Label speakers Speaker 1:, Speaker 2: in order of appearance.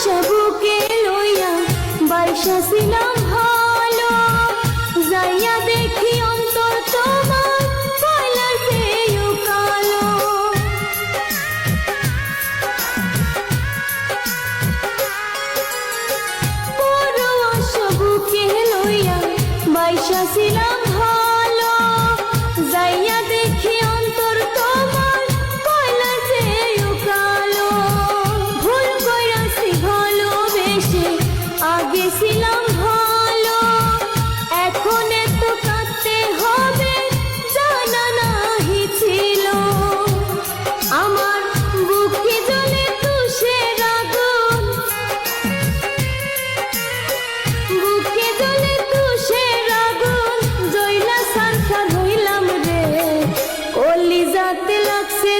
Speaker 1: আশা বুকে লইয়া বাইশা ছিলাম ভালো। যাইয়া দেখি অন্তর তোমার পয়লার চেয়েও কালো। পর আশা বুকে লইয়া বাইশা ছিলাম হাতে লাগছে